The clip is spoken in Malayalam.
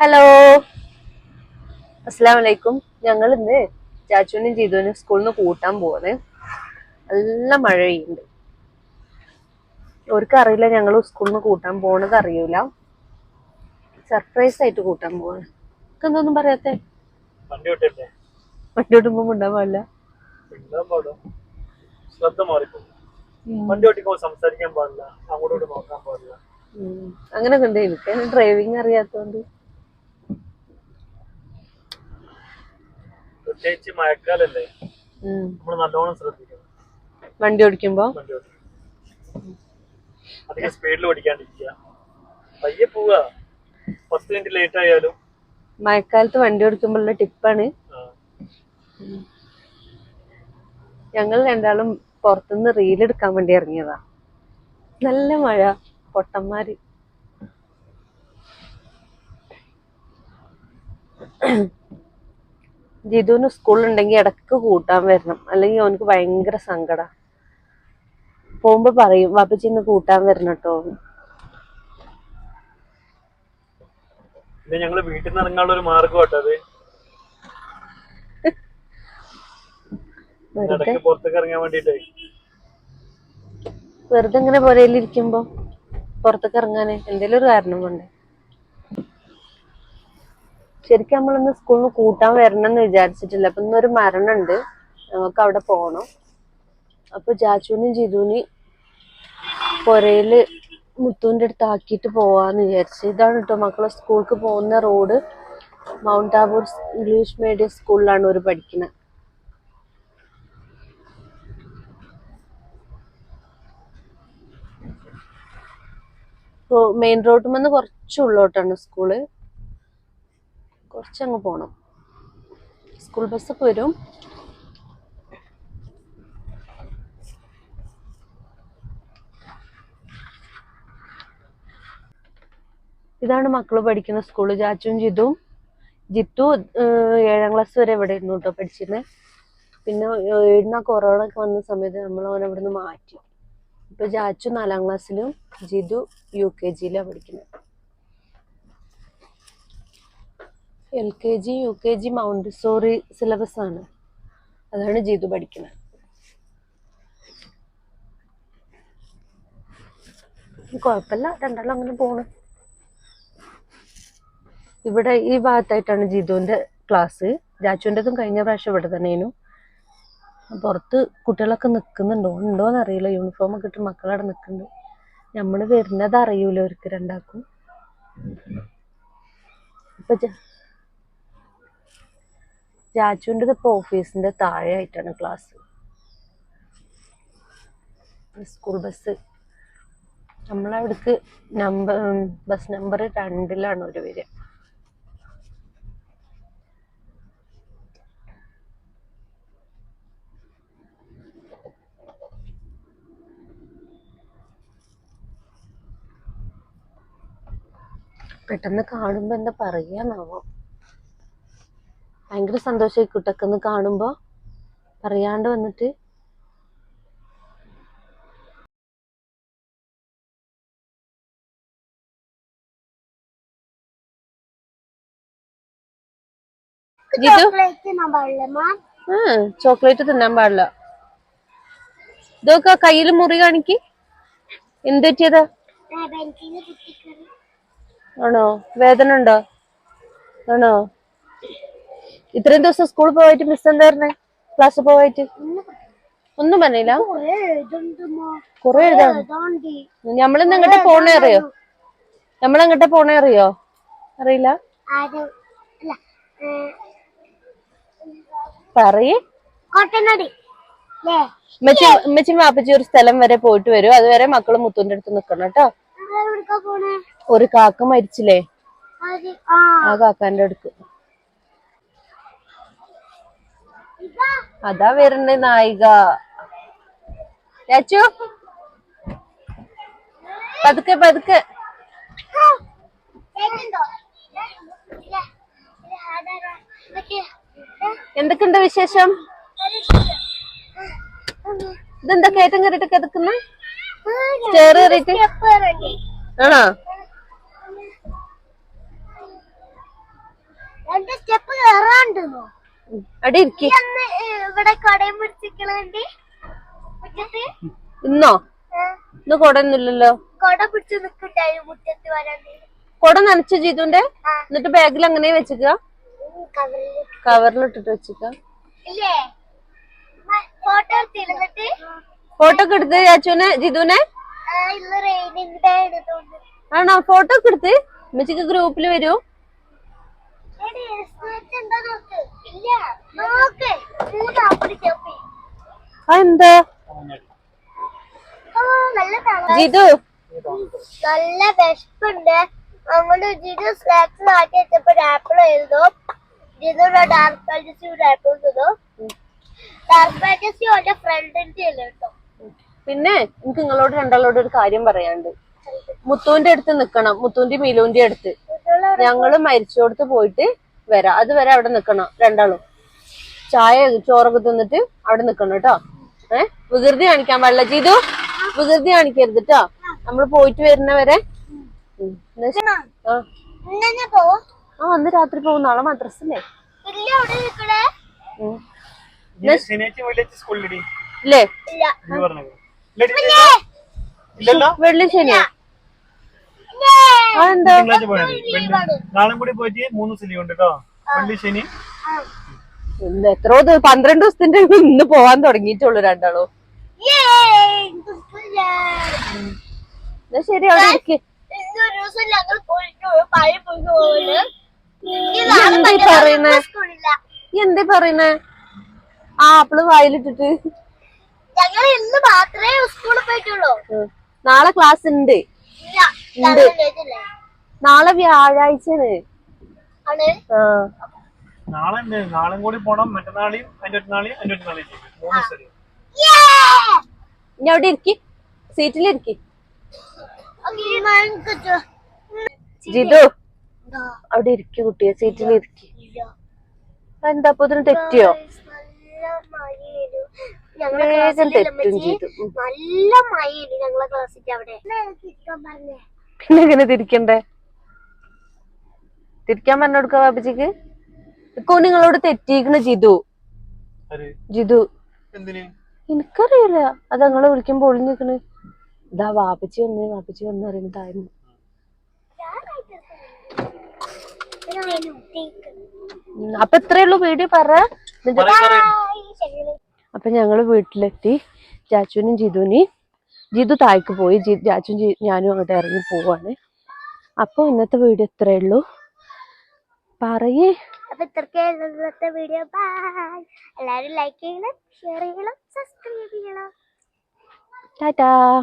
ഹലോ അസ്സാം വലൈക്കും ഞങ്ങൾ ഇന്ന് ചാച്ചുവിനും ജീതുവിനും സ്കൂളിൽ നിന്ന് കൂട്ടാൻ പോവാണ്. നല്ല മഴ പെയ്യുന്നുണ്ട് അവർക്ക് അറിയില്ല ഞങ്ങൾ സ്കൂളിൽ നിന്ന് കൂട്ടാൻ പോണത് അറിയൂല. സർപ്രൈസ് ആയിട്ട് കൂട്ടാൻ പോവാണ്. എന്തൊന്നും പറയാത്തെ? വണ്ടി ഓട്ടുമ്പോ അങ്ങനെ ശ്രദ്ധ മാറിപ്പോകും. വണ്ടി ഓട്ടിക്കുമ്പോൾ സംസാരിക്കാൻ പാടില്ല. നോക്കാൻ. അങ്ങനൊക്കെ ഉണ്ട്. എനിക്ക് ഡ്രൈവിംഗ് അറിയാത്തോണ്ട്. പ്രത്യേകിച്ച് മഴക്കാലല്ലേ. നമ്മൾ നല്ലോണം ശ്രദ്ധിക്കണം. വണ്ടി ഓടിക്കുമ്പോ? അധികം സ്പീഡിൽ ഓടിക്കാണ്ടിരിക്കുക. പയ്യെ പോവുക പത്ത് മിനിറ്റ് ലേറ്റ് ആയാലും. മഴക്കാലത്ത് വണ്ടി ഓടിക്കുമ്പോഴുള്ള ടിപ്പാണ്. ഞങ്ങൾ രണ്ടാളും പുറത്തുനിന്ന് റീലെടുക്കാൻ വേണ്ടി ഇറങ്ങിയതാ. നല്ല മഴ പൊട്ടന്മാര്. ജിതുവിന് സ്കൂളുണ്ടെങ്കിൽ ഇടയ്ക്ക് കൂട്ടാൻ വരണം. അല്ലെങ്കിൽ അവനക്ക് ഭയങ്കര സങ്കട. പോകുമ്പോ പറയും വാപ്പച്ചി ഇന്ന് കൂട്ടാൻ വരണം കേട്ടോ ഞങ്ങൾ വീട്ടിൽ നിന്ന് ഇറങ്ങാനുള്ള ഒരു മാർഗം കേട്ടത് വെറുതെ? പുറത്തേക്ക് ഇറങ്ങാൻ വേണ്ടിട്ടേ. വെറുതെ ഇങ്ങനെ പുരയിലിരിക്കുമ്പോ പുറത്തേക്ക് ഇറങ്ങാന് എന്തേലും ഒരു കാരണം വേണ്ടേ? ശരിക്കും നമ്മളിന്ന് സ്കൂളിൽ കൂട്ടാൻ വരണം എന്ന് വിചാരിച്ചിട്ടില്ല. അപ്പൊ ഇന്നൊരു മരണം ഉണ്ട് ഞങ്ങൾക്ക് അവിടെ പോണം. അപ്പൊ ജാച്ചുവിനും ജിതുവിന് പുരയിൽ മുത്തുവിന്റെ അടുത്ത് ആക്കിയിട്ട് പോവാന്ന് വിചാരിച്ചു. ഇതാണ് കേട്ടോ മക്കളെ സ്കൂൾക്ക് പോകുന്ന road mount Aboor English medium സ്കൂളിലാണ് ഒരു പഠിക്കുന്നത് മെയിൻ റോഡിൽ നിന്ന് കുറച്ചുള്ളോട്ടാണ് സ്കൂൾ കുറച്ചങ്ങ് പോകണം സ്കൂൾ ബസ്സൊക്കെ വരും. ഇതാണ് മക്കൾ പഠിക്കുന്ന സ്കൂൾ. ചാച്ചും ജിതും. ജിത്തു ഏഴാം ക്ലാസ് വരെ ഇവിടെ ഇരുന്നു കേട്ടോ പഠിച്ചിരുന്നത് പിന്നെ എഴുന്ന കൊറോണ ഒക്കെ വന്ന സമയത്ത് നമ്മൾ അവനെ ഇവിടുന്ന് മാറ്റി. ഇപ്പൊ ജാച്ചു നാലാം ക്ലാസ്സിലും ജിതു യു കെ ജിയിലാണ് പഠിക്കുന്നത് L K G U K G mount sorry syllabus ആണ്. അതാണ് ജീതു പഠിക്കുന്നത് കുഴപ്പമില്ല രണ്ടാളും അങ്ങനെ പോണു. ഇവിടെ ഈ ഭാഗത്തായിട്ടാണ് ജീതുവിന്റെ ക്ലാസ് രാജുവിന്റെതും കഴിഞ്ഞ പ്രാവശ്യം ഇവിടെ തന്നെയായിരുന്നു. പുറത്ത് കുട്ടികളൊക്കെ നിൽക്കുന്നുണ്ടോ ഉണ്ടോന്ന് അറിയില്ല. യൂണിഫോം ഒക്കെ ഇട്ട് മക്കളവിടെ നിൽക്കുന്നുണ്ട് നമ്മൾ വരുന്നത് അറിയൂല അവർക്ക് രണ്ടാക്കും ഇപ്പൊ ജ- ഇപ്പോൾ ഓഫീസിന്റെ താഴെ ആയിട്ടാണ് ക്ലാസ് സ്കൂൾ ബസ് നമ്മളവിടേക്ക് നമ്പർ ബസ് നമ്പർ രണ്ടിലാണ് ഒരു വരിക പെട്ടെന്ന് കാണുമ്പോ എന്താ പറയാന്നാവോ? ഭയങ്കര സന്തോഷമായി കുട്ടക്കെന്ന് കാണുമ്പോ പറയാണ്ട് വന്നിട്ട്. ചോക്ലേറ്റ് തിന്നാൻ പാടില്ല ഇതൊക്കെ കയ്യിൽ മുറി കാണിക്ക്. എന്ത് പറ്റിയതാ? ആണോ? വേദന ഉണ്ടോ? ആണോ? ഇത്രയും ദിവസം സ്കൂളിൽ പോയിട്ട് മിസ് എന്താ പറഞ്ഞേ? ക്ലാസ്സിൽ പോയിട്ട്? ഒന്നും പറഞ്ഞില്ല. കൊറേ എഴുതാ നമ്മളിന്ന് എങ്ങോട്ടാ പോണേ അറിയോ? നമ്മളെങ്ങോട്ടാ പോണേ അറിയോ? അറിയില്ല? പറയേ. ഉമ്മച്ചി മാപ്പച്ചി ഒരു സ്ഥലം വരെ പോയിട്ട് വരും. അതുവരെ മക്കൾ മുത്തുന്റെ അടുത്ത് നിക്കണം കേട്ടോ. ഒരു കാക്ക മരിച്ചില്ലേ? ആ. ആ കാക്കാന്റെ അടുക്ക് ഇതാ അതാ വരുന്ന നായിക. രാച്ചു പതുക്കെ പതുക്കെ. എന്തൊക്കെയുണ്ട് വിശേഷം? ഇതെന്താ കയറ്റം കയറിട്ട് കിടക്കുന്ന? സ്റ്റെയർ കയറിയിട്ട്? ആണോ? എന്താണെന്നോ അവിടെ ഇരിക്കി ഇന്നോ? ഇന്ന് കൊടൊന്നുമില്ലല്ലോ കൊട നനച്ച ചെയ്തുന്റെ എന്നിട്ട് ബാഗിൽ അങ്ങനെ വെച്ചിക്ക? കവറിൽ കവറിലിട്ടിട്ട് വെച്ചിക്ക. ഫോട്ടോ ഒക്കെ എടുത്ത് ആണ് തോന്നുന്നു. ആണോ? ഫോട്ടോ ഒക്കെ എടുത്ത്. ഉമ്മച്ചിക്ക് ഗ്രൂപ്പിൽ വരൂ എടി, snacks എന്താ നോക്ക് ഇല്ല നോക്ക് മൂന്ന് ആപ്പിൾ ചോപ്പി ആ എന്താ ഓ നല്ല തണുപ്പ്. ജിതു. നല്ല വിശപ്പുണ്ട്. നമ്മൾ ജിതു സ്നാക്സ് നാട്ടി വെച്ചപ്പോ ആപ്പിൾ എഴുതു ജിതുടെ ഡാർക്ക് ഫാന്റസി ഒരു ആപ്പിൾ തന്നു ഡാർക്ക് ഫാന്റസി അവന്റെ ഫ്രണ്ടിന്റെ കേട്ടോ പിന്നെ എനിക്ക് നിങ്ങളോട് രണ്ടാളോട് ഒരു കാര്യം പറയാണ്ട് മുത്തുവിന്റെ അടുത്ത് നിക്കണം. മുത്തുവിന്റെ മീലുവിന്റെ അടുത്ത്. ഞങ്ങൾ മരിച്ചോടത്ത് പോയിട്ട് വരാം. അതുവരെ അവിടെ നിക്കണം രണ്ടാളും. ചായ ചോറൊക്കെ തിന്നിട്ട് അവിടെ നിക്കണം കേട്ടോ ഏ? വികൃതി കാണിക്കാൻ പാടില്ല. ചെയ്തു വികൃതി കാണിക്കരുത് കേട്ടോ നമ്മൾ പോയിട്ട് വരുന്നവരെ. ആ. അന്ന് രാത്രി പോകും. നാളെ മദ്രസല്ലേ? ഇല്ലേ വെള്ളി നിക്കണേ തിങ്കളാഴ്ച പോയാൽ മതി. നാളെ കൂടി പോയിട്ട് മൂന്ന് ദിവസം ലീവ് ഉണ്ട് കേട്ടോ വെള്ളി ശനി. ഇന്ന് എത്രയോ ദിവസം പന്ത്രണ്ട് ദിവസത്തിന്റെ ഇന്ന് പോവാൻ തുടങ്ങിയിട്ടുള്ളൂ രണ്ടാളും. എന്നാ ശരി അവിടെ ഇരിക്ക്. പോയി എന്താ പറയുന്നേ? പറയുന്നേ? ആ ആപ്പിൾ വായിലിട്ടിട്ട്. ഞങ്ങൾ ഇന്ന് മാത്രമേ സ്കൂളിൽ പോയിട്ടുള്ളൂ. നാളെ ക്ലാസ് ഉണ്ട്. നാളെ വ്യാഴാഴ്ചയാണ്. നാളെ ഉണ്ട് നാളെ കൂടി പോണം. മറ്റന്നാളെയും അതിന്റെ മറ്റന്നാളെയും അതിന്റെ മറ്റന്നാളെയും ചെയ്യും. മൂന്ന് ദിവസം. ലീവ്. Yeah! ഇനി അവിടെ ഇരിക്കി. സീറ്റിലിരിക്കി മഴ ജിതു. അവിടെ ഇരിക്കി കുട്ടിയെ. സീറ്റിലിരിക്കി എന്താ അപ്പൊ ഇതിന് തെറ്റിയോ? വേഗം തെറ്റും ചെയ്തു. നല്ല മഴയാണ് ഞങ്ങളെ ക്ലാസ്സിന്റെ അവിടെ. പിന്നെ എങ്ങനെ തിരിക്കണ്ടേ? തിരിക്കാൻ പറഞ്ഞു കൊടുക്ക ബാബിജിക്ക്? ഇക്കോ നിങ്ങളോട് തെറ്റിക്കണ് ജിതു? ജിതു. എനിക്കറിയില്ല. അത് നിങ്ങളെ വിളിക്കുമ്പോ ഒളിഞ്ഞിക്കണ് ഇതാ വാപ്പച്ചി വന്ന് വാപ്പച്ചി വന്ന് അറിയുന്നതായിരുന്നു അപ്പൊ ഇത്രയേ ഉള്ളു വീഡിയോ പറ. അപ്പൊ ഞങ്ങൾ വീട്ടിലെത്തി. ചാച്ചുവിനും ജിതുവിനെയും ജിതു താഴേക്ക് പോയി. ജി- രാജും ജി- ഞാനും അങ്ങോട്ട് ഇറങ്ങി പോവാണ്. അപ്പൊ ഇന്നത്തെ വീഡിയോ ഇത്രയേ ഉള്ളൂ. പറയേ. അപ്പൊ ഇത്രയ്ക്ക് ഇന്നത്തെ വീഡിയോ. ബൈ എല്ലാവരും ലൈക്ക് ചെയ്യണം ഷെയർ ചെയ്യണം സബ്സ്ക്രൈബ് ചെയ്യണം. ടാറ്റാ.